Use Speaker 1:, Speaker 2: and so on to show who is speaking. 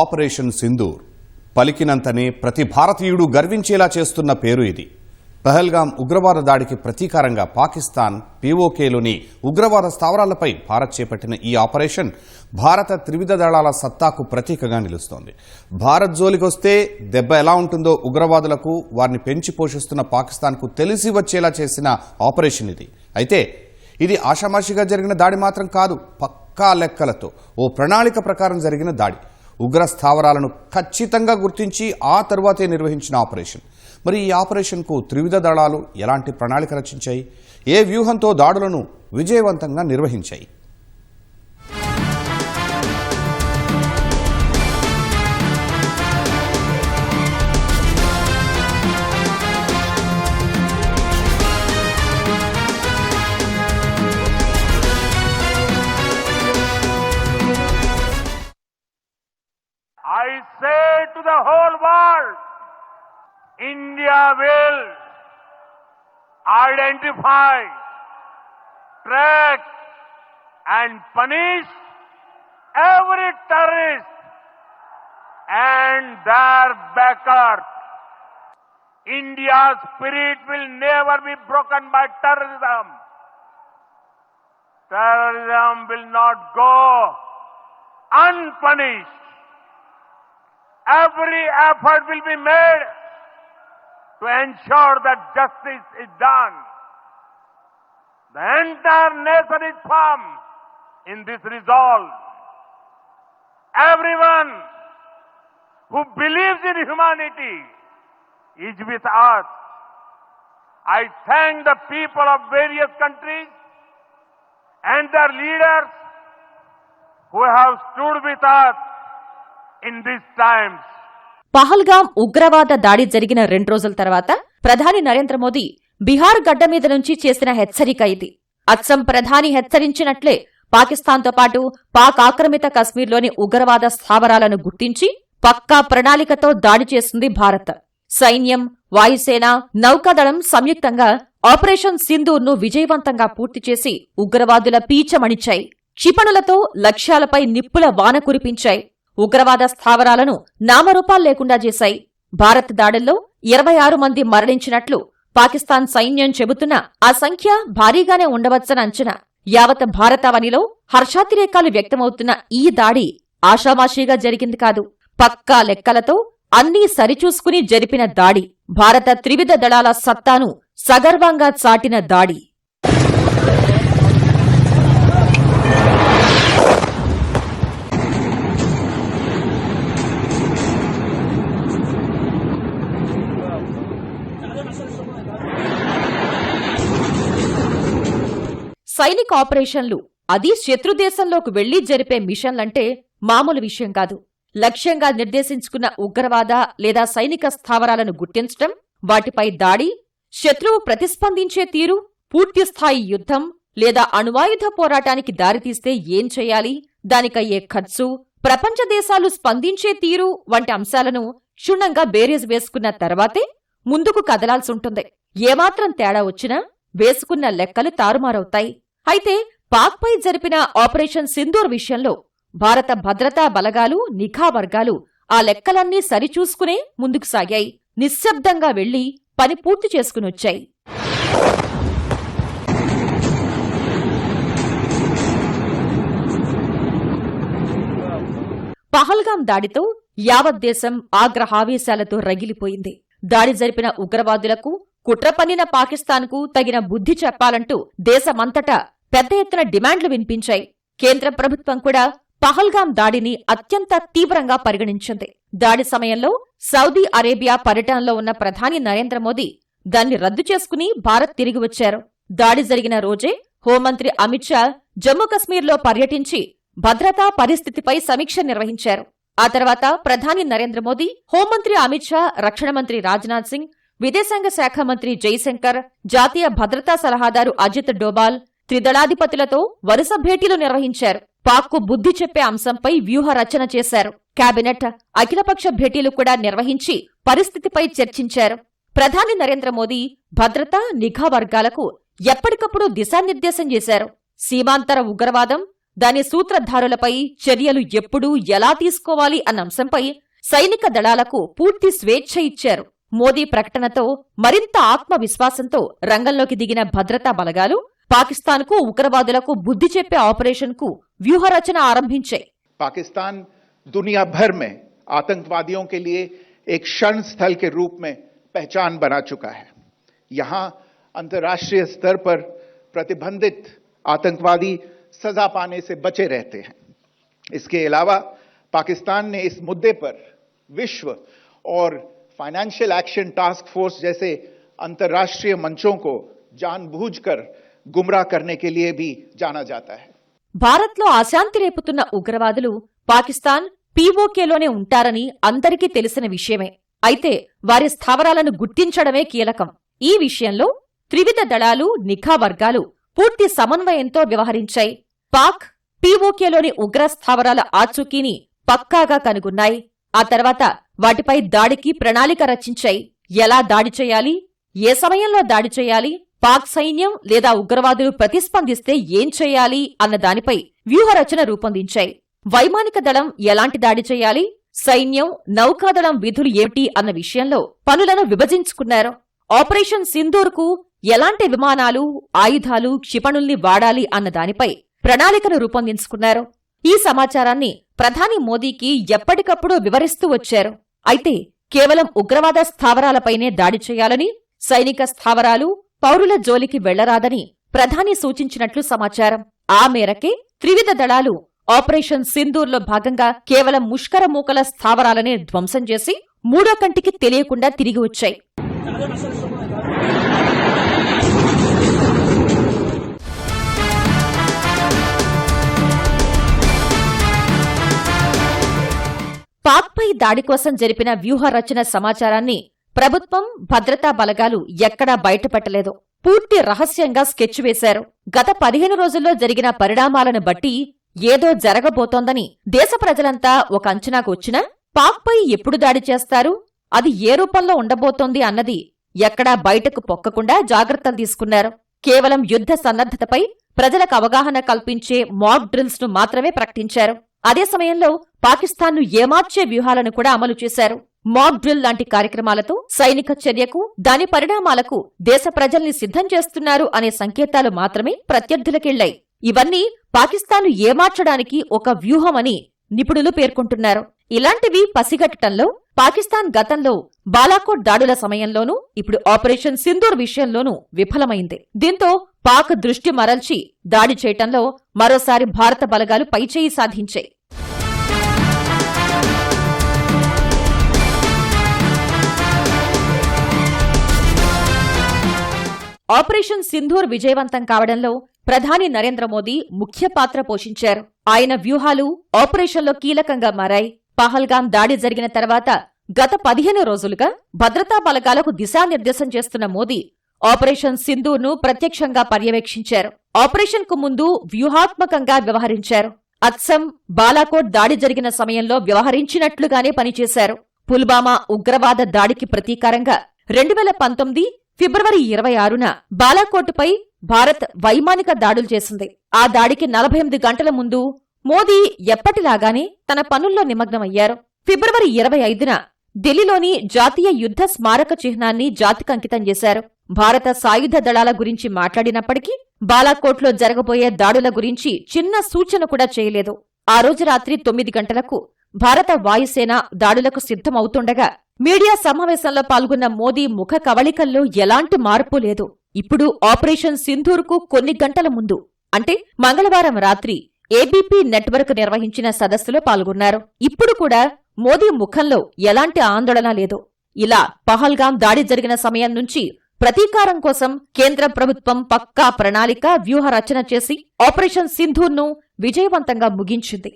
Speaker 1: Operation Sindoor పలికినంతనే ప్రతి భారతీయుడు గర్వించేలా చేస్తున్న పేరు ఇది. పహల్గాం ఉగ్రవాద దాడికి ప్రతీకారంగా పాకిస్తాన్ పీఓకేలోని ఉగ్రవాద స్థావరాలపై భారత్ చేపట్టిన ఈ ఆపరేషన్ భారత త్రివిధ దళాల సత్తాకు ప్రతీకగా నిలుస్తోంది. భారత్ జోలికొస్తే దెబ్బ ఎలా ఉంటుందో ఉగ్రవాదులకు వారిని పెంచి పోషిస్తున్న పాకిస్తాన్కు తెలిసి వచ్చేలా చేసిన ఆపరేషన్ ఇది. అయితే ఇది ఆషామాషిగా జరిగిన దాడి మాత్రం కాదు పక్కా లెక్కలతో ఓ ప్రణాళిక ప్రకారం జరిగిన దాడి. ఉగ్ర స్థావరాలను ఖచ్చితంగా గుర్తించి ఆ తర్వాతే నిర్వహించిన ఆపరేషన్. మరి ఈ ఆపరేషన్కు త్రివిధ దళాలు ఎలాంటి ప్రణాళిక రచించాయి? ఏ వ్యూహంతో దాడులను విజయవంతంగా నిర్వహించాయి?
Speaker 2: To the whole world, India will identify, track and punish every terrorist and their backers. India's spirit will never be broken by terrorism. Terrorism will not go unpunished. Every effort will be made to ensure that justice is done. The entire nation is firm in this resolve. Everyone who believes in humanity is with us. I thank the people of various countries and their leaders who have stood with us in these times.
Speaker 3: Pahalgam ఉగ్రవాద దాడి జరిగిన రెండు రోజుల తర్వాత ప్రధాని నరేంద్ర మోదీ బీహార్ గడ్డ మీద నుంచి చేసిన హెచ్చరిక ఇది. అచ్చం ప్రధాని హెచ్చరించినట్లే పాకిస్తాన్తో పాటు పాక్ ఆక్రమిత కశ్మీర్లోని ఉగ్రవాద స్థావరాలను గుర్తించి పక్కా ప్రణాళికతో దాడి చేసింది భారత్. సైన్యం వాయుసేన నౌకాదళం సంయుక్తంగా ఆపరేషన్ సింధూర్ను విజయవంతంగా పూర్తి చేసి ఉగ్రవాదుల పీచమణిచాయి క్షిపణులతో లక్ష్యాలపై నిప్పుల వాన కురిపించాయి. ఉగ్రవాద స్థావరాలను నామరూపాలు లేకుండా చేశాయి. భారత్ దాడుల్లో ఇరవై ఆరు మంది మరణించినట్లు పాకిస్తాన్ సైన్యం చెబుతున్న ఆ సంఖ్య భారీగానే ఉండవచ్చని అంచనా. యావత్ భారతావనిలో హర్షాతిరేకాలు వ్యక్తమవుతున్న ఈ దాడి ఆషామాషీగా జరిగింది కాదు. పక్కా లెక్కలతో అన్నీ సరిచూసుకుని జరిపిన దాడి. భారత త్రివిధ దళాల సత్తాను సగర్వంగా చాటిన దాడి. సైనిక ఆపరేషన్లు అది శత్రుదేశంలోకి వెళ్ళి జరిపే మిషన్లంటే మామూలు విషయం కాదు. లక్ష్యంగా నిర్దేశించుకున్న ఉగ్రవాద లేదా సైనిక స్థావరాలను గుర్తించటం వాటిపై దాడి శత్రువు ప్రతిస్పందించే తీరు పూర్తిస్థాయి యుద్ధం లేదా అణువాయుధ పోరాటానికి దారితీస్తే ఏం చేయాలి దానికయ్యే ఖర్చు ప్రపంచ దేశాలు స్పందించే తీరు వంటి అంశాలను క్షుణ్ణంగా బేరేజ్ వేసుకున్న తర్వాతే ముందుకు కదలాల్సుంటుంది ఏమాత్రం తేడా వచ్చినా వేసుకున్న లెక్కలు తారుమారవుతాయి. అయితే పాక్పై జరిపిన ఆపరేషన్ సింధూర్ విషయంలో భారత భద్రతా బలగాలు నిఘా వర్గాలు ఆ లెక్కలన్నీ సరిచూసుకునే ముందుకు సాగాయి. నిశ్శబ్దంగా వెళ్ళి పని పూర్తి చేసుకునొచ్చాయి పహల్గాం దాడితో యావత్ దేశం ఆగ్రహావేశాలతో రగిలిపోయింది. దాడి జరిపిన ఉగ్రవాదులకు కుట్ర పన్నిన పాకిస్తాన్కు తగిన బుద్ధి చెప్పాలంటూ దేశమంతటా పెద్ద ఎత్తున డిమాండ్లు వినిపించాయి. కేంద్ర ప్రభుత్వం కూడా పహల్గాం దాడిని అత్యంత తీవ్రంగా పరిగణించింది. దాడి సమయంలో సౌదీ అరేబియా పర్యటనలో ఉన్న ప్రధాని నరేంద్ర మోదీ దాన్ని రద్దు చేసుకుని భారత్ తిరిగి వచ్చారు. దాడి జరిగిన రోజే హోంమంత్రి అమిత్ షా జమ్మూ కశ్మీర్లో పర్యటించి భద్రతా పరిస్థితిపై సమీక్ష నిర్వహించారు. ఆ తర్వాత ప్రధాని నరేంద్ర మోదీ హోంమంత్రి అమిత్ షా రక్షణ మంత్రి రాజ్నాథ్ సింగ్ విదేశాంగ శాఖ మంత్రి జైశంకర్ జాతీయ భద్రతా సలహాదారు అజిత్ డోబాల్ త్రిదళాధిపతులతో వరుస భేటీలు నిర్వహించారు. పాక్కు బుద్ధి చెప్పే అంశంపై వ్యూహ రచన చేశారు. కేబినెట్ అఖిలపక్ష భేటీలు కూడా నిర్వహించి పరిస్థితిపై చర్చించారు. ప్రధాని నరేంద్ర మోదీ భద్రతా నిఘా వర్గాలకు ఎప్పటికప్పుడు దిశానిర్దేశం చేశారు. సీమాంతర ఉగ్రవాదం దాని సూత్రధారులపై చర్యలు ఎప్పుడు ఎలా తీసుకోవాలి అన్న అంశంపై సైనిక దళాలకు పూర్తి స్వేచ్ఛ ఇచ్చారు. మోదీ ప్రకటనతో మరింత ఆత్మవిశ్వాసంతో రంగంలోకి దిగిన భద్రతా బలగాలు పాకిస్తాన్కు ఉగ్రవాదులకు బుద్ధి చెప్పే ఆపరేషన్కు వ్యూహరచన ఆరంభించాయి
Speaker 4: पाकिस्तान दुनिया भर में आतंकवादियों के लिए एक शरण स्थल के रूप में पहचान बना चुका है यहां अंतर्राष्ट्रीय स्तर पर प्रतिबंधित आतंकवादी सजा पाने से बचे रहते हैं इसके अलावा पाकिस्तान ने इस मुद्दे पर विश्व और फाइनेंशियल एक्शन टास्क फोर्स जैसे अंतर्राष्ट्रीय मंचों को जानबूझकर గుమ్రా కర్నే కే జానా జాతా
Speaker 3: భారత్లో అశాంతి రేపుతున్న ఉగ్రవాదులు పాకిస్తాన్ పీఓకేలోనే ఉంటారని అందరికీ తెలిసిన విషయమే. అయితే వారి స్థావరాలను గుర్తించడమే కీలకం. ఈ విషయంలో త్రివిధ దళాలు నిఘా వర్గాలు పూర్తి సమన్వయంతో వ్యవహరించాయి. పాక్ పీఓకేలోని ఉగ్ర స్థావరాల ఆచూకీని పక్కాగా కనుగొన్నాయి. ఆ తర్వాత వాటిపై దాడికి ప్రణాళిక రచించాయి. ఎలా దాడి చేయాలి? ఏ సమయంలో దాడి చేయాలి? పాక్ సైన్యం లేదా ఉగ్రవాదులు ప్రతిస్పందిస్తే ఏం చేయాలి అన్న దానిపై వ్యూహరచన రూపొందించాయి. వైమానిక దళం ఎలాంటి దాడి చేయాలి? సైన్యం నౌకాదళం విధులు ఏమిటి అన్న విషయంలో పనులను విభజించుకున్నారు. ఆపరేషన్ సింధూర్కు ఎలాంటి విమానాలు ఆయుధాలు క్షిపణుల్ని వాడాలి అన్న దానిపై ప్రణాళికను రూపొందించుకున్నారు. ఈ సమాచారాన్ని ప్రధాని మోదీకి ఎప్పటికప్పుడు వివరిస్తూ వచ్చారు. అయితే కేవలం ఉగ్రవాద స్థావరాలపైనే దాడి చేయాలని సైనిక స్థావరాలు పౌరుల జోలికి వెళ్ళరాదని ప్రధాని సూచించినట్లు సమాచారం. ఆ మేరకే త్రివిధ దళాలు ఆపరేషన్ సింధూర్లో భాగంగా కేవలం ముష్కర మూకల స్థావరాలనే ధ్వంసం చేసి మూడో కంటికి తెలియకుండా తిరిగి వచ్చాయి. పాక్పై దాడి కోసం జరిపిన వ్యూహ రచన సమాచారాన్ని ప్రభుత్వం భద్రతా బలగాలు ఎక్కడా బయటపెట్టలేదు. పూర్తి రహస్యంగా స్కెచ్ వేశారు. గత పదిహేను రోజుల్లో జరిగిన పరిణామాలను బట్టి ఏదో జరగబోతోందని దేశ ప్రజలంతా ఒక అంచనాకు వచ్చినా పాక్పై ఎప్పుడు దాడి చేస్తారు? అది ఏ రూపంలో ఉండబోతోంది అన్నది ఎక్కడా బయటకు పొక్కకుండా జాగ్రత్తలు తీసుకున్నారు. కేవలం యుద్ధ సన్నద్ధతపై ప్రజలకు అవగాహన కల్పించే మాక్ డ్రిల్స్ను మాత్రమే ప్రకటించారు. అదే సమయంలో పాకిస్తాన్ను ఏమార్చే వ్యూహాలను కూడా అమలు చేశారు. మాక్ డ్రిల్ లాంటి కార్యక్రమాలతో సైనిక చర్యకు దాని పరిణామాలకు దేశ ప్రజల్ని సిద్ధం చేస్తున్నారు అనే సంకేతాలు మాత్రమే ప్రత్యర్థులకెళ్ళాయి ఇవన్నీ పాకిస్తాన్ను ఏమార్చడానికి ఒక వ్యూహమని నిపుణులు పేర్కొంటున్నారు. ఇలాంటివి పసిగట్టడంలో పాకిస్తాన్ గతంలో బాలాకోట్ దాడుల సమయంలోనూ ఇప్పుడు ఆపరేషన్ సింధూర్ విషయంలోనూ విఫలమైంది. దీంతో పాక్ దృష్టి మరల్చి దాడి చేయటంలో మరోసారి భారత బలగాలు పైచేయి సాధించాయి. ఆపరేషన్ సింధూర్ విజయవంతం కావడంలో ప్రధాని నరేంద్ర మోదీ ముఖ్య పాత్ర పోషించారు. ఆయన వ్యూహాలు ఆపరేషన్లో కీలకంగా మారాయి. పహల్గాం దాడి జరిగిన తర్వాత గత పదిహేను రోజులుగా భద్రతా బలగాలకు దిశానిర్దేశం చేస్తున్న మోదీ ఆపరేషన్ సింధూర్ను ప్రత్యక్షంగా పర్యవేక్షించారు. ఆపరేషన్కు ముందు వ్యూహాత్మకంగా వ్యవహరించారు. అత్సం బాలాకోట్ దాడి జరిగిన సమయంలో వ్యవహరించినట్లుగానే పనిచేశారు. పుల్వామా ఉగ్రవాద దాడికి ప్రతీకారంగా రెండు వేల పంతొమ్మిది ఫిబ్రవరి ఇరవై ఆరున బాలాకోట్పై భారత్ వైమానిక దాడులు చేసింది. ఆ దాడికి నలభై ఎనిమిది గంటల ముందు మోదీ ఎప్పటిలాగానే తన పనుల్లో నిమగ్నమయ్యారు. ఫిబ్రవరి ఇరవై ఐదున ఢిల్లీలోని జాతీయ యుద్ధ స్మారక చిహ్నాన్ని జాతికంకితం చేశారు. భారత సాయుధ దళాల గురించి మాట్లాడినప్పటికీ బాలాకోట్లో జరగబోయే దాడుల గురించి చిన్న సూచన కూడా చేయలేదు. ఆ రోజు రాత్రి తొమ్మిది గంటలకు భారత వాయుసేన దాడులకు సిద్ధమవుతుండగా మీడియా సమావేశంలో పాల్గొన్న మోదీ ముఖ కవళికల్లో ఎలాంటి మార్పు లేదు. ఇప్పుడు ఆపరేషన్ సింధూర్కు కొన్ని గంటల ముందు అంటే మంగళవారం రాత్రి ఏబీపీ నెట్వర్క్ నిర్వహించిన సదస్సులో పాల్గొన్నారు. ఇప్పుడు కూడా మోదీ ముఖంలో ఎలాంటి ఆందోళన లేదు. ఇలా పహల్గాం దాడి జరిగిన సమయం నుంచి ప్రతీకారం కోసం కేంద్ర ప్రభుత్వం పక్కా ప్రణాళిక వ్యూహ రచన చేసి ఆపరేషన్ సింధూర్ను విజయవంతంగా ముగించింది.